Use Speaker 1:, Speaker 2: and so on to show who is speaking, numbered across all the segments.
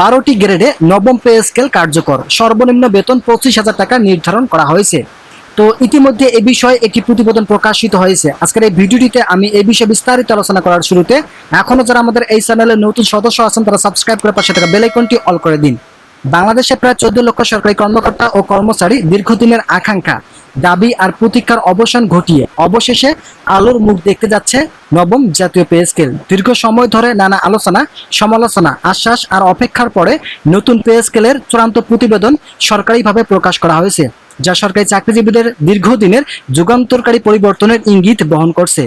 Speaker 1: বারোটি গ্রেডে নবম পে স্কেল কার্যকর সর্বনিম্ন বেতন পঁচিশ হাজার টাকা নির্ধারণ করা হয়েছে তো ইতিমধ্যে এ বিষয়ে একটি প্রতিবেদন প্রকাশিত হয়েছে আজকের এই ভিডিওটিতে আমি এই বিষয়ে বিস্তারিত আলোচনা করার শুরুতে এখনও যারা আমাদের এই চ্যানেলের নতুন সদস্য আছেন তারা সাবস্ক্রাইব করে পাশে থাকা বেলাইকনটি অল করে দিন বাংলাদেশে প্রায় চোদ্দ লক্ষ সরকারি কর্মকর্তা ও কর্মচারী দীর্ঘদিনের আকাঙ্ক্ষা দাবি আর প্রতীক্ষার অবসান ঘটিয়ে অবশেষে আলোর মুখ দেখতে যাচ্ছে নবম জাতীয় পে স্কেল দীর্ঘ সময় ধরে নানা আলোচনা সমালোচনা আশ্বাস আর অপেক্ষার পরে নতুন পে স্কেলের চূড়ান্ত প্রতিবেদন সরকারিভাবে প্রকাশ করা হয়েছে যা সরকারি চাকরিজীবীদের দীর্ঘদিনের যুগান্তরকারী পরিবর্তনের ইঙ্গিত বহন করছে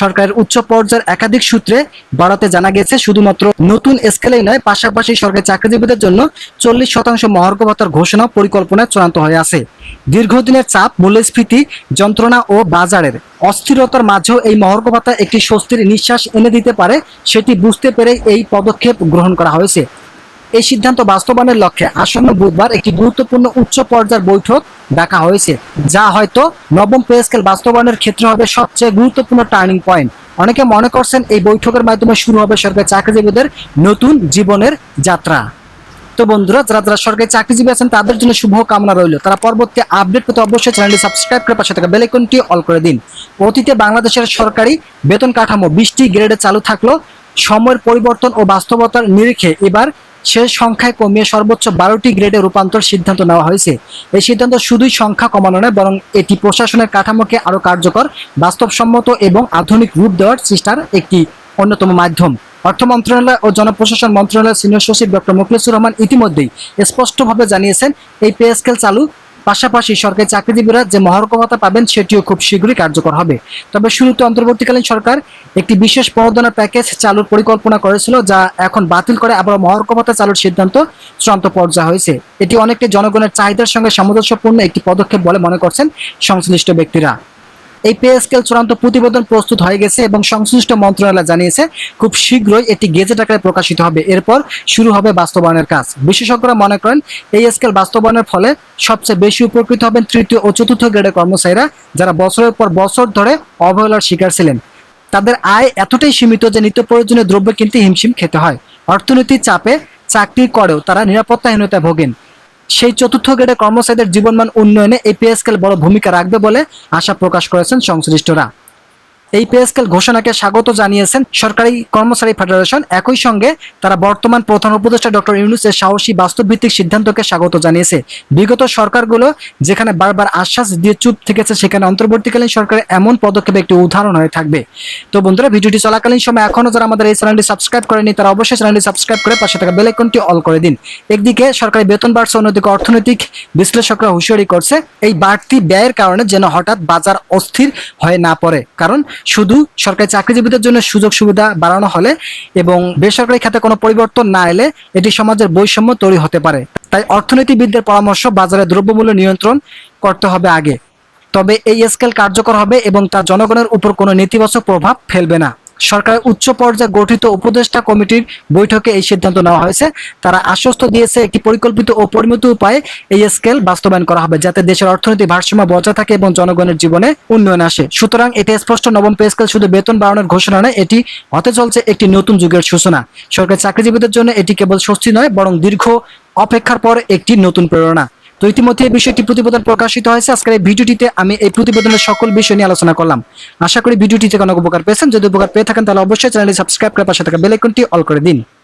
Speaker 1: সরকারের উচ্চ পর্যায়ের একাধিক সূত্রে বাড়াতে জানা গেছে শুধুমাত্র নতুন স্কেলেই নয় পাশাপাশি সরকারি চাকরিজীবীদের জন্য চল্লিশ শতাংশ মহার্ঘ ভাতার ঘোষণা পরিকল্পনা চূড়ান্ত হয়ে আছে দীর্ঘদিনের চাপ মূল্যস্ফীতি যন্ত্রণা ও বাজারের অস্থিরতার মাঝেও এই মহার্ঘ ভাতা একটি স্বস্তির নিঃশ্বাস এনে দিতে পারে সেটি বুঝতে পেরে এই পদক্ষেপ গ্রহণ করা হয়েছে এই সিদ্ধান্ত বাস্তবায়নের লক্ষ্যে আসন্ন বুধবার একটি গুরুত্বপূর্ণ উচ্চ পর্যায়ের বৈঠক ডাকা হয়েছে যা হয়তো নবম পে স্কেল বাস্তবায়নের ক্ষেত্রে হবে সবচেয়ে গুরুত্বপূর্ণ টার্নিং পয়েন্ট অনেকে মনে করছেন এই বৈঠকের মাধ্যমে শুরু হবে সরকারি চাকরিজীবীদের নতুন জীবনের যাত্রা তো বন্ধুরা যারা যারা সরকারি চাকরিজীবী আছেন তাদের জন্য শুভ কামনা রইল তারা পরবর্তী আপডেট পেতে অবশ্যই চ্যানেলটি সাবস্ক্রাইব করে পাশে থাকা বেলাইকনটি অল করে দিন অতীতে বাংলাদেশের সরকারি বেতন কাঠামো বিশটি গ্রেডে চালু থাকলো সময়ের পরিবর্তন ও বাস্তবতার নিরিখে এবার সে সংখ্যায় কমিয়ে সর্বোচ্চ বারোটি গ্রেডে রূপান্তর সিদ্ধান্ত নেওয়া হয়েছে এই সিদ্ধান্ত শুধুই সংখ্যা কমানো নয় বরং এটি প্রশাসনের কাঠামোকে আরও কার্যকর বাস্তবসম্মত এবং আধুনিক রূপ দেওয়ার চেষ্টার একটি অন্যতম মাধ্যম অর্থ মন্ত্রণালয় ও জনপ্রশাসন মন্ত্রণালয়ের সিনিয়র সচিব ডক্টর মুখলেসুর রহমান ইতিমধ্যেই স্পষ্টভাবে জানিয়েছেন এই পে স্কেল চালু পাশাপাশি সরকারি চাকরিজীবীরা যে মহার্ঘ পাবেন সেটিও খুব শীঘ্রই কার্যকর হবে তবে শুরুতে অন্তর্বর্তীকালীন সরকার একটি বিশেষ প্রবর্ধনা প্যাকেজ চালুর পরিকল্পনা করেছিল যা এখন বাতিল করে আবার মহার্ঘ চালুর সিদ্ধান্ত চূড়ান্ত পর্যায়ে হয়েছে এটি অনেকটি জনগণের চাহিদার সঙ্গে সামঞ্জস্যপূর্ণ একটি পদক্ষেপ বলে মনে করছেন সংশ্লিষ্ট ব্যক্তিরা এই পে স্কেল চূড়ান্ত প্রতিবেদন প্রস্তুত হয়ে গেছে এবং সংশ্লিষ্ট মন্ত্রণালয় জানিয়েছে খুব শীঘ্রই এটি গেজেট আকারে প্রকাশিত হবে এরপর শুরু হবে বাস্তবায়নের কাজ বিশেষজ্ঞরা মনে করেন এই স্কেল বাস্তবায়নের ফলে সবচেয়ে বেশি উপকৃত হবেন তৃতীয় ও চতুর্থ গ্রেডের কর্মচারীরা যারা বছরের পর বছর ধরে অবহেলার শিকার ছিলেন তাদের আয় এতটাই সীমিত যে নিত্য প্রয়োজনীয় দ্রব্য কিনতে হিমশিম খেতে হয় অর্থনীতির চাপে চাকরি করেও তারা নিরাপত্তাহীনতায় ভোগেন সেই চতুর্থ গ্রেডে কর্মচারীদের জীবনমান উন্নয়নে এই পেস্কেল বড় ভূমিকা রাখবে বলে আশা প্রকাশ করেছেন সংশ্লিষ্টরা এই পে স্কেল ঘোষণাকে স্বাগত জানিয়েছেন সরকারি কর্মচারী ফেডারেশন একই সঙ্গে তারা বর্তমান প্রধান উপদেষ্টা ডক্টর ইউনুসের সাহসী বাস্তবভিত্তিক সিদ্ধান্তকে স্বাগত জানিয়েছে বিগত সরকারগুলো যেখানে বারবার আশ্বাস দিয়ে চুপ থেকেছে সেখানে অন্তর্বর্তীকালীন সরকারের এমন পদক্ষেপ একটি উদাহরণ হয়ে থাকবে তো বন্ধুরা ভিডিওটি চলাকালীন সময় এখনও যারা আমাদের এই চ্যানেলটি সাবস্ক্রাইব করেনি তারা অবশ্যই চ্যানেলটি সাবস্ক্রাইব করে পাশে থাকা বেলাইকনটি অল করে দিন একদিকে সরকারি বেতন বাড়ছে অন্যদিকে অর্থনৈতিক বিশ্লেষকরা হুঁশিয়ারি করছে এই বাড়তি ব্যয়ের কারণে যেন হঠাৎ বাজার অস্থির হয়ে না পড়ে কারণ শুধু সরকারি চাকরিজীবীদের জন্য সুযোগ সুবিধা বাড়ানো হলে এবং বেসরকারি খাতে কোনো পরিবর্তন না এলে এটি সমাজের বৈষম্য তৈরি হতে পারে তাই অর্থনীতিবিদদের পরামর্শ বাজারে দ্রব্যমূল্য নিয়ন্ত্রণ করতে হবে আগে তবে এই স্কেল কার্যকর হবে এবং তা জনগণের উপর কোনো নেতিবাচক প্রভাব ফেলবে না সরকারের উচ্চ পর্যায়ে গঠিত উপদেষ্টা কমিটির বৈঠকে এই সিদ্ধান্ত নেওয়া হয়েছে তারা আশ্বস্ত দিয়েছে একটি পরিকল্পিত ও পরিমিত উপায়ে এই স্কেল বাস্তবায়ন করা হবে যাতে দেশের অর্থনৈতিক ভারসাম্য বজায় থাকে এবং জনগণের জীবনে উন্নয়ন আসে সুতরাং এটা স্পষ্ট নবম পে স্কেল শুধু বেতন বাড়ানোর ঘোষণা নয় এটি হতে চলছে একটি নতুন যুগের সূচনা সরকারি চাকরিজীবীদের জন্য এটি কেবল স্বস্তি নয় বরং দীর্ঘ অপেক্ষার পর একটি নতুন প্রেরণা তো ইতিমধ্যে এই বিষয়টি প্রতিবেদন প্রকাশিত হয়েছে আজকের এই ভিডিওটিতে আমি এই প্রতিবেদনের সকল বিষয় নিয়ে আলোচনা করলাম আশা করি ভিডিওটি থেকে অনেক উপকার পেয়েছেন যদি উপকার পেয়ে থাকেন তাহলে অবশ্যই চ্যানেলটি সাবস্ক্রাইব করে পাশে থাকা বেলাইকনটি অল করে দিন